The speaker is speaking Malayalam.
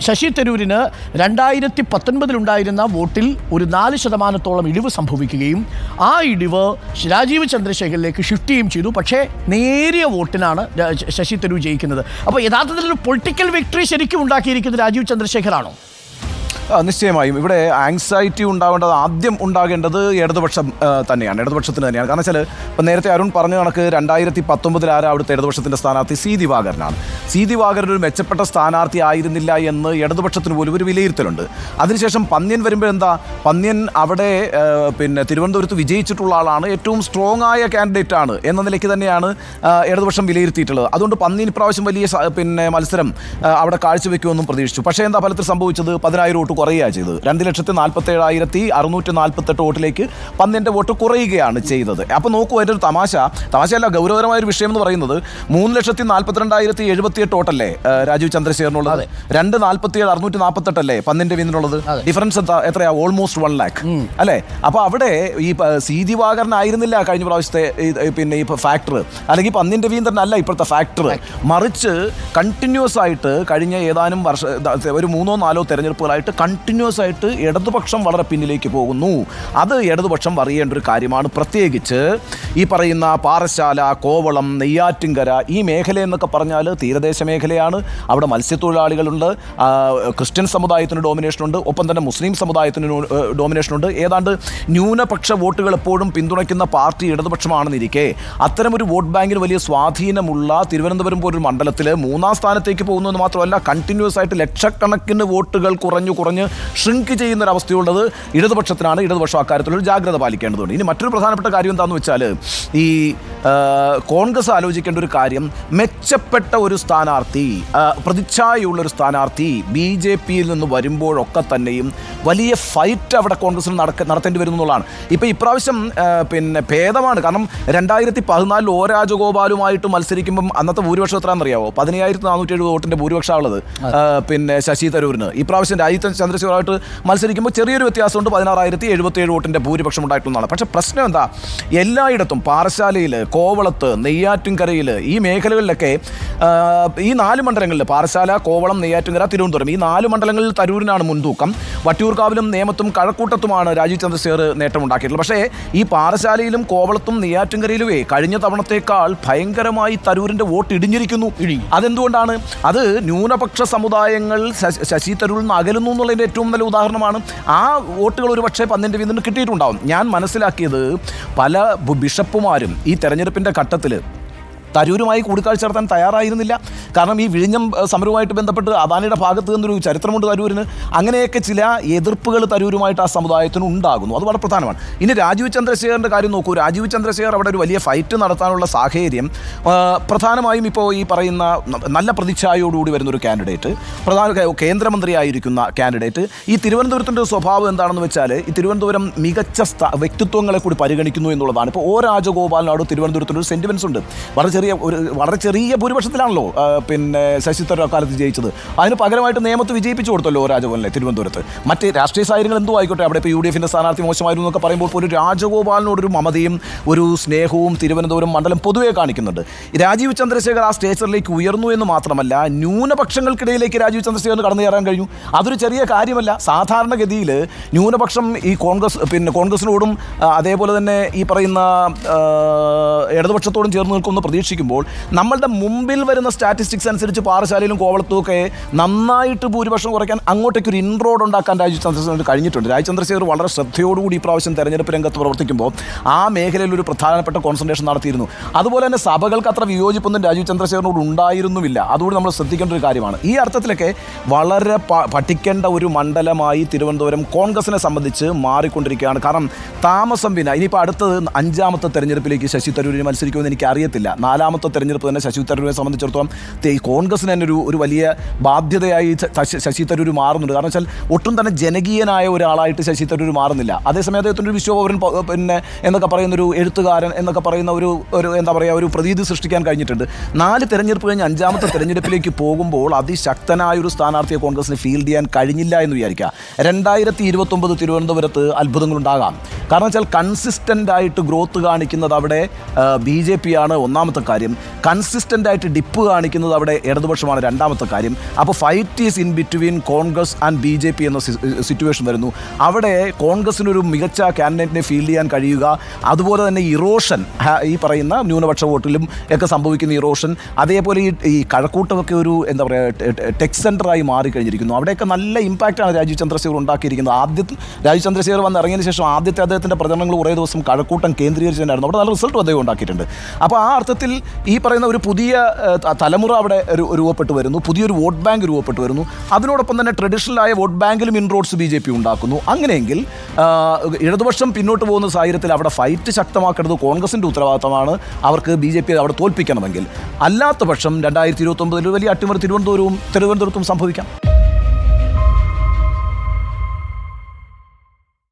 ശശി തരൂരിന് രണ്ടായിരത്തി പത്തൊൻപതിലുണ്ടായിരുന്ന വോട്ടിൽ ഒരു നാല് ശതമാനത്തോളം ഇടിവ് സംഭവിക്കുകയും ആ ഇടിവ് രാജീവ് ചന്ദ്രശേഖരിലേക്ക് ഷിഫ്റ്റ് ചെയ്യുകയും ചെയ്തു. പക്ഷേ നേരിയ വോട്ടിനാണ് ശശി തരൂർ ജയിക്കുന്നത്. അപ്പോൾ യഥാർത്ഥത്തിൽ ഒരു പൊളിറ്റിക്കൽ വിക്ടറി ശരിക്കും ഉണ്ടാക്കിയിരിക്കുന്നത് രാജീവ് ചന്ദ്രശേഖറാണോ ആ, നിശ്ചയമായും. ഇവിടെ ആങ്സൈറ്റി ഉണ്ടാവേണ്ടത് ആദ്യം ഉണ്ടാകേണ്ടത് ഇടതുപക്ഷം തന്നെയാണ്. ഇടതുപക്ഷത്തിന് തന്നെയാണ്. കാരണം വെച്ചാൽ ഇപ്പം നേരത്തെ അരുൺ പറഞ്ഞ കണക്ക് രണ്ടായിരത്തി പത്തൊമ്പതിൽ ആരാ അവിടുത്തെ ഇടതുപക്ഷത്തിന്റെ സ്ഥാനാർത്ഥി? സി ദിവാകരനാണ്. സി ദിവാകരൻ ഒരു മെച്ചപ്പെട്ട സ്ഥാനാർത്ഥി ആയിരുന്നില്ല എന്ന് ഇടതുപക്ഷത്തിന് പോലും ഒരു വിലയിരുത്തലുണ്ട്. അതിനുശേഷം പന്ന്യൻ വരുമ്പോൾ എന്താ? പന്ന്യൻ അവിടെ പിന്നെ തിരുവനന്തപുരത്ത് വിജയിച്ചിട്ടുള്ള ആളാണ്. ഏറ്റവും സ്ട്രോങ് ആയ കാൻഡിഡേറ്റ് ആണ് എന്ന നിലയ്ക്ക് തന്നെയാണ് ഇടതുപക്ഷം വിലയിരുത്തിയിട്ടുള്ളത്. അതുകൊണ്ട് പന്ന്യൻ ഇപ്രാവശ്യം വലിയ പിന്നെ മത്സരം അവിടെ കാഴ്ചവെക്കുമെന്നും പ്രതീക്ഷിച്ചു. പക്ഷേ എന്താ ഫലത്തിൽ സംഭവിച്ചത്? പതിനായിരം വോട്ട് കുറയുകയാണ് ചെയ്തത്. രണ്ട് ലക്ഷത്തി നാൽപ്പത്തി ഏഴായിരത്തി അറുന്നൂറ്റി നാൽപ്പത്തെട്ട് വോട്ടിലേക്ക് പന്നിന്റെ വോട്ട് കുറയുകയാണ് ചെയ്തത്. അപ്പോൾ നോക്കൂ അതിന്റെ ഒരു തമാശ. തമാശയല്ല ഗൗരവകരമായ ഒരു വിഷയം എന്ന് പറയുന്നത് മൂന്ന് ലക്ഷത്തി നാൽപ്പത്തിരണ്ടായിരത്തി എഴുപത്തിയെട്ട് വോട്ടല്ലേ രാജീവ് ചന്ദ്രശേഖരനുള്ളത്? രണ്ട് നാൽപ്പത്തി ഏഴ് അറുന്നൂറ്റി നാൽപ്പത്തെട്ടല്ലേ പന്നിന്റെ വീന്നിനുള്ളത് ഡിഫറൻസ് എന്താ? എത്രയാ? ഓൾമോസ്റ്റ് വൺ ലാക്ക് അല്ലേ? അപ്പോൾ അവിടെ ഈ സി. ദിവാകരനായിരുന്നില്ല കഴിഞ്ഞ പ്രാവശ്യത്തെ പിന്നെ ഈ ഫാക്ടർ അല്ലെങ്കിൽ പന്നിന്റെ വീന്തരനല്ല ഇപ്പോഴത്തെ ഫാക്ടർ മറിച്ച് കണ്ടിന്യൂസ് ആയിട്ട് കഴിഞ്ഞ ഏതാനും വർഷ ഒരു മൂന്നോ നാലോ തെരഞ്ഞെടുപ്പുകളായിട്ട് കണ്ടിന്യൂസ് ആയിട്ട് ഇടതുപക്ഷം വളരെ പിന്നിലേക്ക് പോകുന്നു. അത് ഇടതുപക്ഷം അറിയേണ്ട ഒരു കാര്യമാണ്. പ്രത്യേകിച്ച് ഈ പറയുന്ന പാറശാല കോവളം നെയ്യാറ്റിൻകര ഈ മേഖല എന്നൊക്കെ പറഞ്ഞാൽ തീരദേശ മേഖലയാണ്. അവിടെ മത്സ്യത്തൊഴിലാളികളുണ്ട്. ക്രിസ്ത്യൻ സമുദായത്തിന് ഡോമിനേഷൻ ഉണ്ട്. ഒപ്പം തന്നെ മുസ്ലിം സമുദായത്തിന് ഡോമിനേഷൻ ഉണ്ട്. ഏതാണ്ട് ന്യൂനപക്ഷ വോട്ടുകൾ എപ്പോഴും പിന്തുണയ്ക്കുന്ന പാർട്ടി ഇടതുപക്ഷമാണെന്നിരിക്കെ. അത്തരമൊരു വോട്ട് ബാങ്കിന് വലിയ സ്വാധീനമുള്ള തിരുവനന്തപുരം പോലൊരു മണ്ഡലത്തിൽ മൂന്നാം സ്ഥാനത്തേക്ക് പോകുന്നത് മാത്രമല്ല കണ്ടിന്യൂസ് ആയിട്ട് ലക്ഷക്കണക്കിന് വോട്ടുകൾ കുറഞ്ഞു കുറഞ്ഞ് ഷ്രിങ്ക് ചെയ്യുന്ന ഒരു അവസ്ഥയുള്ളത് ഇടതുപക്ഷത്തിനാണ്. ഇടതുപക്ഷം അക്കാര്യത്തിലൊരു ജാഗ്രത പാലിക്കേണ്ടതുണ്ട്. ഇനി മറ്റൊരു പ്രധാനപ്പെട്ട കാര്യം എന്താണെന്ന് വെച്ചാൽ ഈ കോൺഗ്രസ് ആലോചിക്കേണ്ട ഒരു കാര്യം മെച്ചപ്പെട്ട ഒരു സ്ഥാനാർത്ഥി പ്രതിച്ഛായുള്ളൊരു സ്ഥാനാർത്ഥി ബി ജെ പിയിൽ നിന്ന് വരുമ്പോഴൊക്കെ തന്നെയും വലിയ ഫൈറ്റ് അവിടെ കോൺഗ്രസിന് നടക്ക നടത്തേണ്ടി വരുന്നു എന്നുള്ളതാണ്. ഇപ്പോൾ ഇപ്രാവശ്യം പിന്നെ ഭേദമാണ്. കാരണം രണ്ടായിരത്തി പതിനാലിൽ ഒ രാജഗോപാലുമായിട്ട് മത്സരിക്കുമ്പം അന്നത്തെ ഭൂരിപക്ഷം എത്രയാണെന്നറിയാവോ? പതിനയ്യായിരത്തി നാനൂറ്റി എഴുപത് വോട്ടിന്റെ ഭൂരിപക്ഷമുള്ളത് പിന്നെ ശശി തരൂരിന്. ഇപ്രാവശ്യം രാജ്യത്ത് ചന്ദ്രശേഖരമായിട്ട് മത്സരിക്കുമ്പോൾ ചെറിയൊരു വ്യത്യാസമുണ്ട്. പതിനാറായിരത്തി എഴുപത്തിയേഴ് വോട്ടിന്റെ ഭൂരിപക്ഷം ഉണ്ടായിട്ടുള്ളതാണ്. പക്ഷേ പ്രശ്നം എന്താ? എല്ലായിടത്തും പാറശാലയിൽ കോവളത്ത് നെയ്യാറ്റിൻകരയിൽ ഈ മേഖലകളിലൊക്കെ ഈ നാല് മണ്ഡലങ്ങളിൽ പാറശാല കോവളം നെയ്യാറ്റിൻകര തിരുവനന്തപുരം ഈ നാല് മണ്ഡലങ്ങളിൽ തരൂരിനാണ് മുൻതൂക്കം. വട്ടിയൂർക്കാവിലും നേമത്തും കഴക്കൂട്ടത്തുമാണ് രാജീവ് ചന്ദ്രശേഖർ നേട്ടമുണ്ടാക്കിയിട്ടുള്ളത്. പക്ഷേ ഈ പാറശാലയിലും കോവളത്തും നെയ്യാറ്റിൻകരയിലുമേ കഴിഞ്ഞ തവണത്തേക്കാൾ ഭയങ്കരമായി തരൂരിന്റെ വോട്ട് ഇടിഞ്ഞിരിക്കുന്നു. അതെന്തുകൊണ്ടാണ്? അത് ന്യൂനപക്ഷ സമുദായങ്ങൾ ശശി- തരൂരിൽ നിന്ന് അകലുന്നു എന്നുള്ളതിന്റെ ഏറ്റവും നല്ല ഉദാഹരണമാണ്. ആ വോട്ടുകൾ ഒരു പക്ഷേ പന്നിന്റെ വീതിന് കിട്ടിയിട്ടുണ്ടാവും. ഞാൻ മനസ്സിലാക്കിയത് പല ബിഷപ്പുമാരും ഈ തെരഞ്ഞെടുപ്പിന്റെ ഘട്ടത്തിൽ തരൂരുമായി കൂടിക്കാഴ്ച നടത്താൻ തയ്യാറായിരുന്നില്ല. കാരണം ഈ വിഴിഞ്ഞം സമരവുമായിട്ട് ബന്ധപ്പെട്ട് അദാനിയുടെ ഭാഗത്ത് നിന്നൊരു ചരിത്രമുണ്ട് തരൂരിന്. അങ്ങനെയൊക്കെ ചില എതിർപ്പുകൾ തരൂരുമായിട്ട് ആ സമുദായത്തിന് ഉണ്ടാകുന്നു. അത് വളരെ പ്രധാനമാണ്. ഇനി രാജീവ് ചന്ദ്രശേഖറിന്റെ കാര്യം നോക്കൂ. രാജീവ് ചന്ദ്രശേഖർ അവിടെ ഒരു വലിയ ഫൈറ്റ് നടത്താനുള്ള സാഹചര്യം പ്രധാനമായും ഇപ്പോൾ ഈ പറയുന്ന നല്ല പ്രതിച്ഛായയോടുകൂടി വരുന്ന ഒരു കാൻഡിഡേറ്റ് പ്രധാന കേന്ദ്രമന്ത്രിയായിരിക്കുന്ന കാൻഡിഡേറ്റ്. ഈ തിരുവനന്തപുരത്തിന്റെ സ്വഭാവം എന്താണെന്ന് വെച്ചാൽ ഈ തിരുവനന്തപുരം മികച്ച വ്യക്തിത്വങ്ങളെ കൂടി പരിഗണിക്കുന്നു എന്നുള്ളതാണ്. ഇപ്പോൾ ഓ രാജഗോപാലിനോട് തിരുവനന്തപുരത്തിന്റെ ഒരു സെന്റിമെൻസ് ഉണ്ട്. വളരെ ചെറിയ ഒരു വളരെ ചെറിയ ഭൂരിപക്ഷത്തിലാണല്ലോ പിന്നെ ശശി തരൂർ അക്കാലത്ത് ജയിച്ചത്. അതിന് പകരമായിട്ട് നിയമത്ത് വിജയിപ്പിച്ചു കൊടുത്തല്ലോ രാജഗോപാലിനെ തിരുവനന്തപുരത്ത്. മറ്റ് രാഷ്ട്രീയ സാഹചര്യങ്ങൾ എന്തോ ആയിക്കോട്ടെ അവിടെ ഇപ്പോൾ യു ഡി എഫിന്റെ സ്ഥാനാർത്ഥി മോശമായിരുന്നു എന്നൊക്കെ പറയുമ്പോൾ ഒരു രാജഗോപാലിനോടൊരു മമതയും ഒരു സ്നേഹവും തിരുവനന്തപുരം മണ്ഡലം പൊതുവേ കാണിക്കുന്നുണ്ട്. രാജീവ് ചന്ദ്രശേഖർ ആ സ്റ്റേച്ചറിലേക്ക് ഉയർന്നു എന്ന് മാത്രമല്ല ന്യൂനപക്ഷങ്ങൾക്കിടയിലേക്ക് രാജീവ് ചന്ദ്രശേഖർ കടന്നു കയറാൻ കഴിഞ്ഞു. അതൊരു ചെറിയ കാര്യമല്ല സാധാരണഗതിയിൽ ന്യൂനപക്ഷം ഈ കോൺഗ്രസ് പിന്നെ കോൺഗ്രസിനോടും അതേപോലെ തന്നെ ഈ പറയുന്ന ഇടതുപക്ഷത്തോടും ചേർന്ന് നിൽക്കുമെന്ന് പ്രതീക്ഷിക്കുമ്പോൾ നമ്മളുടെ മുമ്പിൽ വരുന്ന സ്റ്റാറ്റിസ്റ്റിക്സ് അനുസരിച്ച് പാറശാലയിലും കോവളത്തുമൊക്കെ നന്നായിട്ട് ഭൂരിപക്ഷം കുറയ്ക്കാൻ അങ്ങോട്ടേക്ക് ഒരു ഇൻറോഡ് ഉണ്ടാക്കാൻ രാജീവ് ചന്ദ്രശേഖരന് കഴിഞ്ഞിട്ടുണ്ട്. രാജീവ് ചന്ദ്രശേഖർ വളരെ ശ്രദ്ധയോടുകൂടി ഈ പ്രാവശ്യം തെരഞ്ഞെടുപ്പ് രംഗത്ത് പ്രവർത്തിക്കുമ്പോൾ ആ മേഖലയിൽ ഒരു പ്രധാനപ്പെട്ട കോൺസെൻട്രേഷൻ നടത്തിയിരുന്നു. അതുപോലെ തന്നെ സഭകൾക്ക് അത്ര വിയോജിപ്പൊന്നും രാജീവ് ചന്ദ്രശേഖരനോട് ഉണ്ടായിരുന്നുമില്ല. അതുകൊണ്ട് നമ്മൾ ശ്രദ്ധിക്കേണ്ട ഒരു കാര്യമാണ്. ഈ അർത്ഥത്തിലൊക്കെ വളരെ പഠിക്കേണ്ട ഒരു മണ്ഡലമായി തിരുവനന്തപുരം കോൺഗ്രസിനെ സംബന്ധിച്ച് മാറിക്കൊണ്ടിരിക്കുകയാണ്. കാരണം താമസം വിന ഇനിയിപ്പോൾ അടുത്തത് അഞ്ചാമത്തെ തെരഞ്ഞെടുപ്പിലേക്ക് ശശി തരൂരിന് മത്സരിക്കുമെന്ന് എനിക്ക് അറിയത്തില്ല നാലാമത്തെ തെരഞ്ഞെടുപ്പ് തന്നെ ശശി തരൂരിനെ സംബന്ധിച്ചിടത്തോളം ഈ കോൺഗ്രസിന് തന്നെ ഒരു ഒരു വലിയ ബാധ്യതയായി ശശി- തരൂർ മാറുന്നുണ്ട്. കാരണം വെച്ചാൽ ഒട്ടും തന്നെ ജനകീയനായ ഒരാളായിട്ട് ശശി തരൂർ മാറുന്നില്ല. അതേസമയം അദ്ദേഹത്തിന്റെ ഒരു വിശ്വപൗരൻ പിന്നെ എന്നൊക്കെ പറയുന്ന ഒരു എഴുത്തുകാരൻ എന്നൊക്കെ പറയുന്ന ഒരു ഒരു എന്താ പറയുക ഒരു പ്രതീതി സൃഷ്ടിക്കാൻ കഴിഞ്ഞിട്ടുണ്ട്. നാല് തെരഞ്ഞെടുപ്പ് കഴിഞ്ഞ് അഞ്ചാമത്തെ തെരഞ്ഞെടുപ്പിലേക്ക് പോകുമ്പോൾ അതിശക്തനായ ഒരു സ്ഥാനാർത്ഥിയെ കോൺഗ്രസിന് ഫീൽഡ് ചെയ്യാൻ കഴിഞ്ഞില്ല എന്ന് വിചാരിക്കുക. രണ്ടായിരത്തി ഇരുപത്തൊമ്പത് തിരുവനന്തപുരത്ത് അത്ഭുതങ്ങളുണ്ടാകാം. കാരണം വെച്ചാൽ കൺസിസ്റ്റന്റ് ആയിട്ട് ഗ്രോത്ത് കാണിക്കുന്നത് അവിടെ ബി ജെ പി ആണ് ഒന്നാമത്തെ കാര്യം കൺസിസ്റ്റന്റ് ആയിട്ട് ഡിപ്പ് കാണിക്കുന്നത് അവിടെ ഇടതുപക്ഷമാണ് രണ്ടാമത്തെ കാര്യം. അപ്പോൾ fight is in between Congress and B J P എന്ന സിറ്റുവേഷൻ വരുന്നു. അവിടെ കോൺഗ്രസിനൊരു മികച്ച കാൻഡിഡേറ്റിനെ ഫീൽഡ് ചെയ്യാൻ കഴിയുക അതുപോലെ തന്നെ ഇറോഷൻ ഈ പറയുന്ന ന്യൂനപക്ഷ വോട്ടിലും ഒക്കെ സംഭവിക്കുന്ന ഇറോഷൻ അതേപോലെ ഈ ഈ കഴക്കൂട്ടമൊക്കെ ഒരു എന്താ പറയുക ടെക് സെന്ററായി മാറിക്കഴിഞ്ഞിരിക്കുന്നു. അവിടെയൊക്കെ നല്ല ഇമ്പാക്റ്റാണ് രാജീവ് ചന്ദ്രശേഖർ ഉണ്ടാക്കിയിരിക്കുന്നത്. ആദ്യം രാജീവ് ചന്ദ്രശേഖർ വന്ന് ഇറങ്ങിയതിന് ശേഷം ആദ്യത്തെ അദ്ദേഹത്തിന്റെ പ്രചരണങ്ങൾ കുറേ ദിവസം കഴക്കൂട്ടം കേന്ദ്രീകരിച്ചിട്ടുണ്ടായിരുന്നു. അവിടെ നല്ല റിസൾട്ട് അദ്ദേഹം ഉണ്ടാക്കിയിട്ടുണ്ട്. അപ്പോൾ ആ അർത്ഥത്തിൽ ഈ പറയുന്ന ഒരു പുതിയ തലമുറ അവിടെ രൂപപ്പെട്ടു വരുന്നു. പുതിയൊരു വോട്ട് ബാങ്ക് രൂപപ്പെട്ടു വരുന്നു. അതിനോടൊപ്പം തന്നെ ട്രഡീഷണലായ വോട്ട് ബാങ്കിലും ഇൻറോഡ്സ് ബി ജെ പി ഉണ്ടാക്കുന്നു. അങ്ങനെയെങ്കിൽ ഇടതുപക്ഷം പിന്നോട്ട് പോകുന്ന സാഹചര്യത്തിൽ അവിടെ ഫൈറ്റ് ശക്തമാക്കേണ്ടത് കോൺഗ്രസിന്റെ ഉത്തരവാദിത്തമാണ്. അവർക്ക് ബി ജെ പി അവിടെ തോൽപ്പിക്കണമെങ്കിൽ. അല്ലാത്ത പക്ഷം രണ്ടായിരത്തി ഇരുപത്തൊമ്പതിൽ വലിയ അട്ടിമറി തിരുവനന്തപുരവും തിരുവനന്തപുരത്തും സംഭവിക്കാം.